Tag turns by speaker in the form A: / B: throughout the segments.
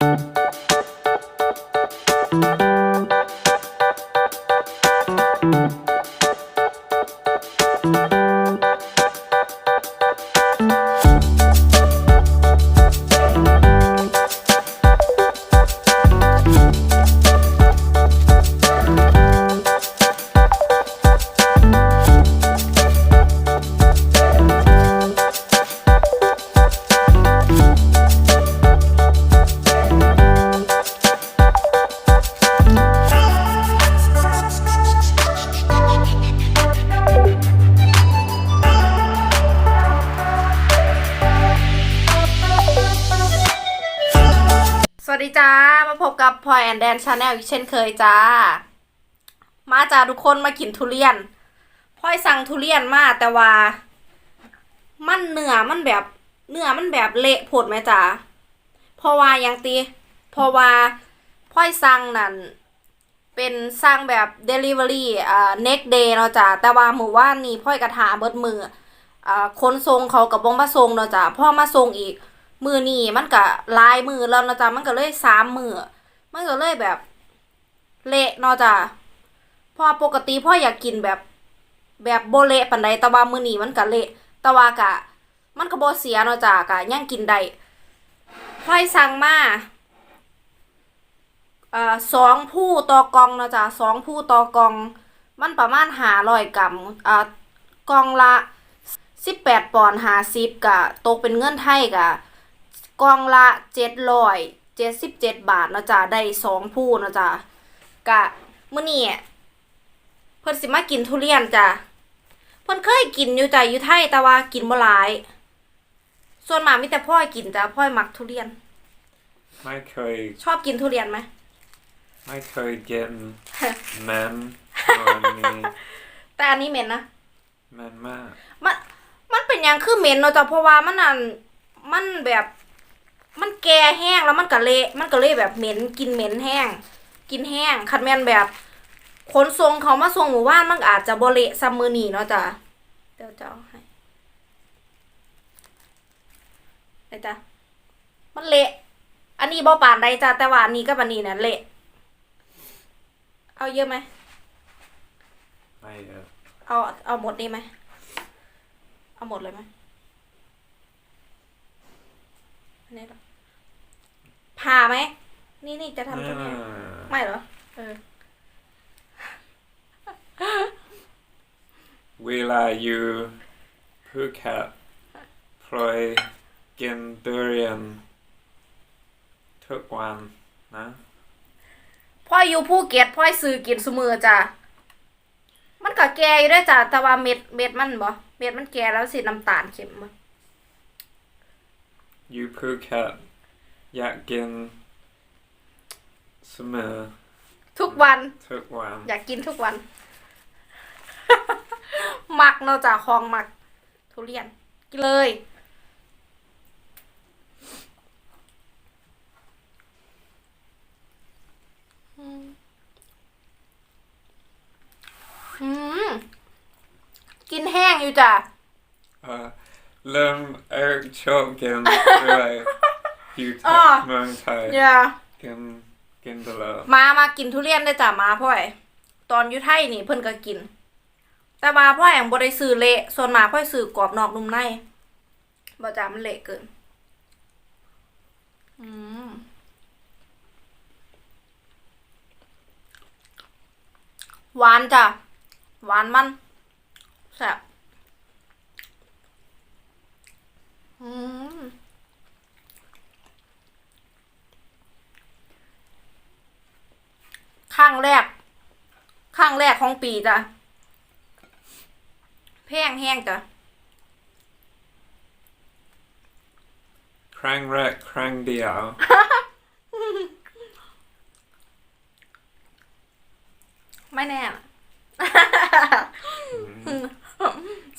A: ส วัสดีจ้า มาพบกับพลอยแอนแดนชาแนลอีกเช่นเคยจ้า มาจ้าทุกคนมากินทุเรียนพลอยสั่งทุเรียนมาแต่ว่า มันเนื้อมันแบบเนื้อมันแบบเละผดไหมจ้าเพราะว่ายังตีเพราะว่าพลอยสั่งนั่นเป็นสั่งแบบ Delivery อ่า next day เนาะจ้าแต่ว่าหมู่ว่านนี้พลอยกระถาเบิดมืออ่าคนทรงเขากับวงมาทรงเนาะจ้าพ่อมาทรงอีก มือนี่มันก็ลายมือแล้วเนาะจ๊ะมันก็เลยสามมือมันก็เลยแบบ เละเนาะจ้ะพราะว่าปกติพ่ออยากกินแบบ แบบโบเละปันใดแต่ว่ามือนี่มันก็เละแต่ว่ากะ มันก็บเสียเนาะจ้ะกะยังกินได้พ่อยสั่งมาอ่อสองผู้ต่อกองเนาะจ้ะสองผู้ต่อกอง มันประมาณหาร้อยกรัมอ่ากองละสิบแปดปอนด์ห้าสิบกะตกเป็นเงินไทยกะ กล่องละเจ็ดร้อยเจ็ดสิบเจ็ดบาทเนาะจ้ะได้สองผู้เนาะจ้ะกะมื้อนี้เพิ่นสิมากินทุเรียนจ้ะเพิ่นเคยกินอยู่จ้ะอยู่ไทยแต่ว่ากินบ่หลาย ส่วนมากมีแต่พ่อยกินจ้ะพ่อยมักทุเรียน
B: ไม่เคย
A: ชอบกินทุเรียนไหม
B: ไม่เคยกินมันวันนี้
A: แต่อันนี้เหม็นนะ
B: มันมาก
A: มันมันเป็นหยังคือเหม็นเนาะจ้ะเพราะว่ามันนั่นมันแบบ มันแก่แห้งแล้วมันก็เละมันก็เลยแบบเหม็นกินเหม็นแห้ง กินแห้งคันแม่นแบบขนส่งเขามาส่งหมู่บ้านมันอาจจะบ่เละซัมมือนีเนาะจ้ะเดี๋ยวจะเอาให้ไอ้จ้ะมันเละ อันนี้บ่ปานใดจ้ะแต่ว่าอันนี้กับอันนี้เนี่ยเละ เอาเยอะไหม
B: ไม่เยอะ
A: เอาเอาหมดนี่ไหมเอาหมดเลยไหมอันนี้เหรอ ผ่าไหม นี่นี่จะทำตรงนี้ไม่เหรอ เออ
B: เวลาอยู่ภูเก็ตพลอยกินทุเรียนทุกวันนะ
A: พ่ออยู่ภูเก็ตพ่อซื้อกินสมือจ้ะมันก็แก่อยู่ได้อจ้ะแต่ว่าเม็ดเม็ดมันบ่เม็ดมันแก่แล้วสีน้ำตาลเข็มบ่
B: อยู่ภูเก็ต อยากกินเสมอ
A: ทุกวัน
B: ทุกวัน
A: อยากกินทุกวันมักเนาะจ้ะคลองมัก ทุเรียน กินเลยอืมอืม กินแห้งอยู่จ้ะ
B: เออเริ่มเออชอบกินด้วย อยู่ที่
A: อ่า
B: เมืองไทย
A: อย่า
B: กินกินตลอด
A: มามากินทุเรียนได้จ้ะมาพ่อยตอนอยู่ไทยนี่เพิ่นก็กิน แต่ว่าพ่อแองบ่ได้ซื้อเละส่วนมากพ่อยซื้อกรอบนอกนุ่มในบ่จ้ะมันเละเกินอืมหวานจ้ะหวานมันแซ่บอืม ข้า งแรกข้างแรกของปีจ้ะแพงแห้งจ้ะ
B: ครั้งแรกครั้งเดียว
A: ไม่แน่น่ะ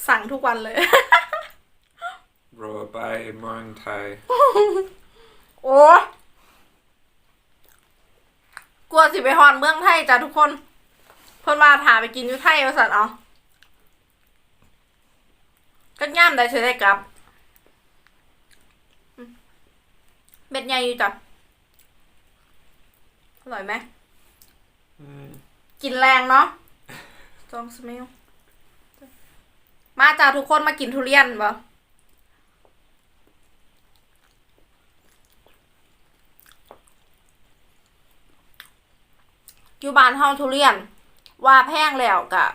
A: สั่งทุกวันเลย
B: รอไปเมืองไทย
A: โอ้ กลัวสิไปฮอนเมืองไทยจ้ะทุกคน เพิ่นมาถามไปกินอยู่ไทยเอาสัตว์เอาก็ย่ามได้เฉยได้กลับอืมเม็ดใหญ่อยู่จ้ะอร่อยไหม
B: Mm.
A: กินแรงเนาะจองสมิลมาจ้าทุกคนมากินทุเรียนบ่ อยู่บ้านเฮาทุเรียน ว่าแพงแล้วกะ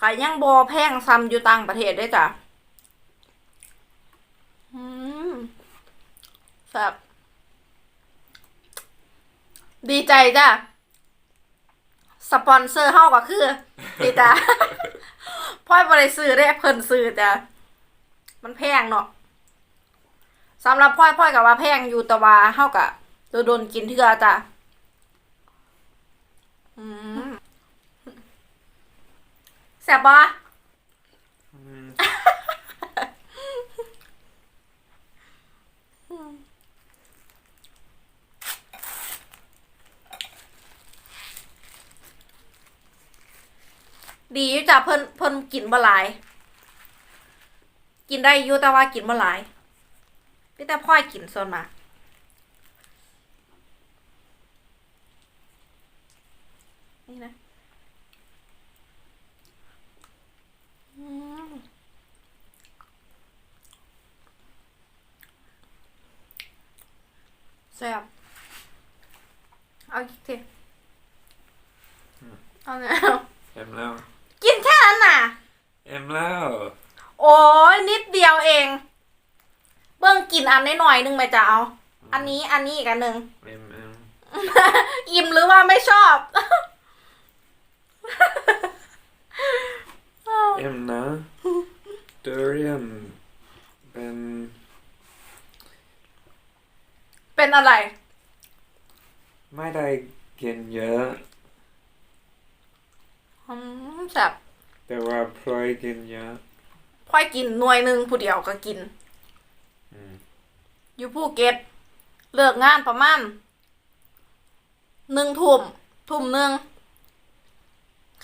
A: กะยังบ่แพงซ้ำอยู่ต่างประเทศได้จ้ะอืมแซ่บดีใจจ้ะ สปอนเซอร์เฮาก็คือ ดีจ้ะพ่อยบ่ได้ซื้อได้เพิ่นซื้อจ้ะ มันแพงเนาะสำหรับพ่อยพ่อยก็ว่าแพงอยู่แต่ว่าเฮาก็โดนกินเทื่อจ้ะ แซ่บบ่
B: Mm.
A: ดีอยู่จ้ะเพิ่นเพิ่นกินบ่หลาย กินได้อยู่แต่ว่ากินบ่หลายพี่แต่พ่อยกินส่วนมาก นี่นะอืมแซ่บเอาอีกทีเอาเนี่ย
B: Em lao.
A: กินแค่นั้นน่ะ
B: Em lao.
A: โอ้ยนิดเดียวเอง เบิ้งกินอันน้อยๆหนึงไหมจ๊ะเอา อันนี้อันนี้อีกอันหนึ่ง
B: Em em.
A: อิ่มหรือว่าไม่ชอบ
B: Em na. Durian. Ben.
A: เป็นอะไร
B: ไม่ได้กินเยอะ
A: อืมแซ่บ
B: แต่ว่าพลอยกินเยอะ
A: พ่อยกินหน่วยหนึ่งผู้เดียวก็กิน
B: อืม
A: อยู่ภูเก็ตเลิกงานประมาณหนึ่งทุ่มทุ่มหนึ่ง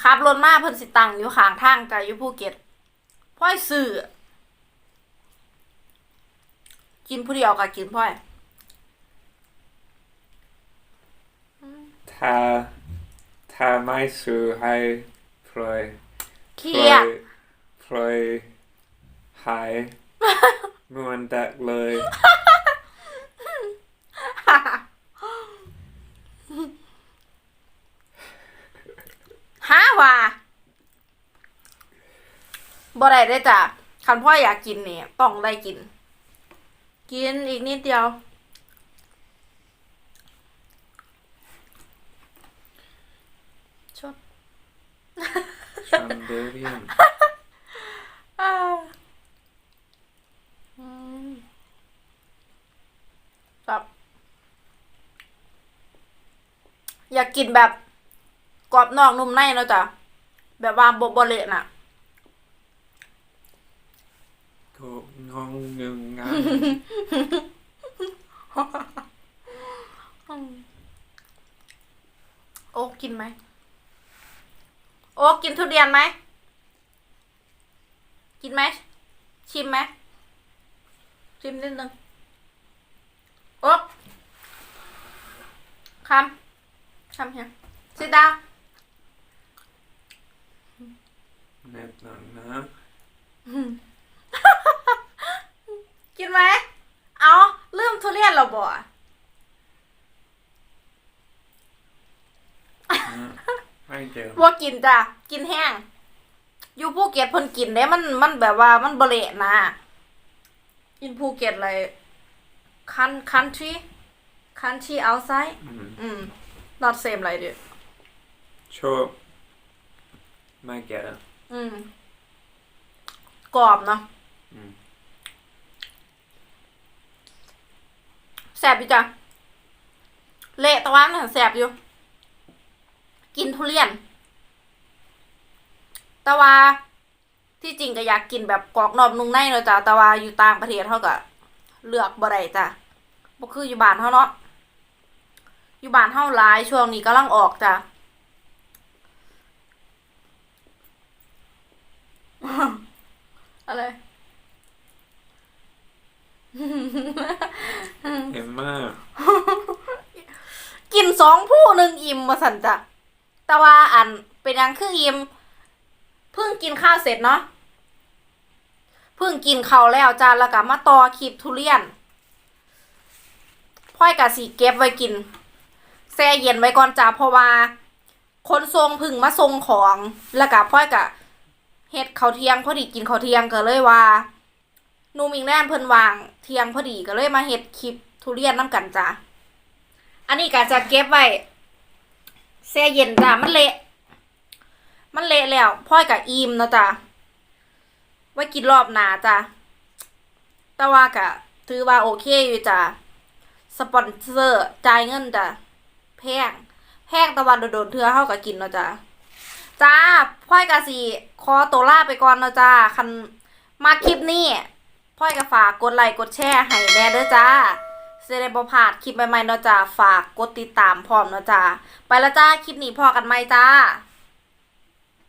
A: ขับรถมาเพิ่นสิตังอยู่ข้างทางจ้ะอยู่ภูเก็ตพ่อยซื้อกินผู้เดียวก็กินพ่อย
B: ถ้าถ้าไม่ซื้อให้พลอย
A: เค
B: พ
A: รี
B: ล
A: ย
B: อ
A: ด
B: ยพลอยหาย เหมือนดักเลย
A: ฮะว่า บ่ได้ได้อจ้ะคันพ่ออยากกินเนี่ยต้องได้กิน กินอีกนิดเดียว ชด
B: ชันเดเรียน
A: อ่าอืมแบบอยากกินแบบกรอบนอกนุ่มในเนาะจ้ะแบบว่าบบบ่เละน่ะ
B: ก็งงงงงาน
A: โอ๊กกินไหม โอ๊กกินทุเรียนไหม กินไหม ชิมไหม ชิมนิดนึง โอ๊กคำคำเฮียซิดา
B: เน็ตหนังนะ
A: กินไหม เอาลืมทุเรียนเราบ่อะ
B: ไม่เจอ
A: ว่ากินจ้ะ กินแห้ง อยู่ภูเก็ตเพิ่นกินเด้มันมันแบบว่ามันบเละนะอินภูเก็ตเลยคัน country country outside
B: อืม
A: อืม not same ไรดิ
B: ชอบไม่แก่
A: อืมกรอบเนาะ
B: อืม
A: แส บอยู่จ้ะ เละตะวันน่ะแสบอยู่ กินทุเรียนต่ว่าที่จริงก็อยากกินแบบกรอกนอกนุ่งในเนาะจ้ะต่ว่าอยู่ต่างประเทศเขาก็เลือกบ่ได้จ้ะบ่คืออยู่บ้านเขาเนาะ อยู่บ้านเฮาหลายช่วงนี้กำลังออกจ้ะอะไร
B: เอ็มมา
A: กินสองผู้หนึ่งอิ่มมาสันจ้ะแต่ว่าอันเป็นยังคืออิ่มเพิ่งกินข้าวเสร็จเนาะเพิ่งกินข้าวแล้วจ้าแล้วก็มาต่อคลิปทุเรียนพ่อยกะสีเก็บไว้กินแช่เย็นไว้ก่อนจ้าเพราะว่าคนทรงพึ่งมาทรงของแล้วก็พ่อยกะเฮ็ดข้าวเที่ยงพอดีกินข้าวเที่ยงก็เลยว่า นูมิงแน่นเพิ่นวางเทียงพอดีก็เลยมาเฮ็ดคลิปทุเรียนน้ำกันจ้าอันนี้ก็จะเก็บไว้แช่เย็นจ้ะมันเละ มันเละแล้วพ่อยกับอีมเนาะจ้ะไว้กินรอบหนาจ้ะแต่ว่าก็ถือว่าโอเคอยู่จ้ะสปอนเซอร์จ่ายเงินจ้ะแพงแพงตะวันโดนเทือเฮาก็กินเนาะจ้ะจ้าพ่อยกะสิขอตัวลาไปก่อนเนาะจ้าคันมาคลิปนี้ พ่อยก็ฝากกดไลค์กดแชร์ให้แน่เด้อจ้าเซเลบพาดคลิปใหม่ๆเนาะจ้าฝากกดติดตามพร้อมเนาะจ้าไปละจ้าคลิปนี้พอกันไหมจ้า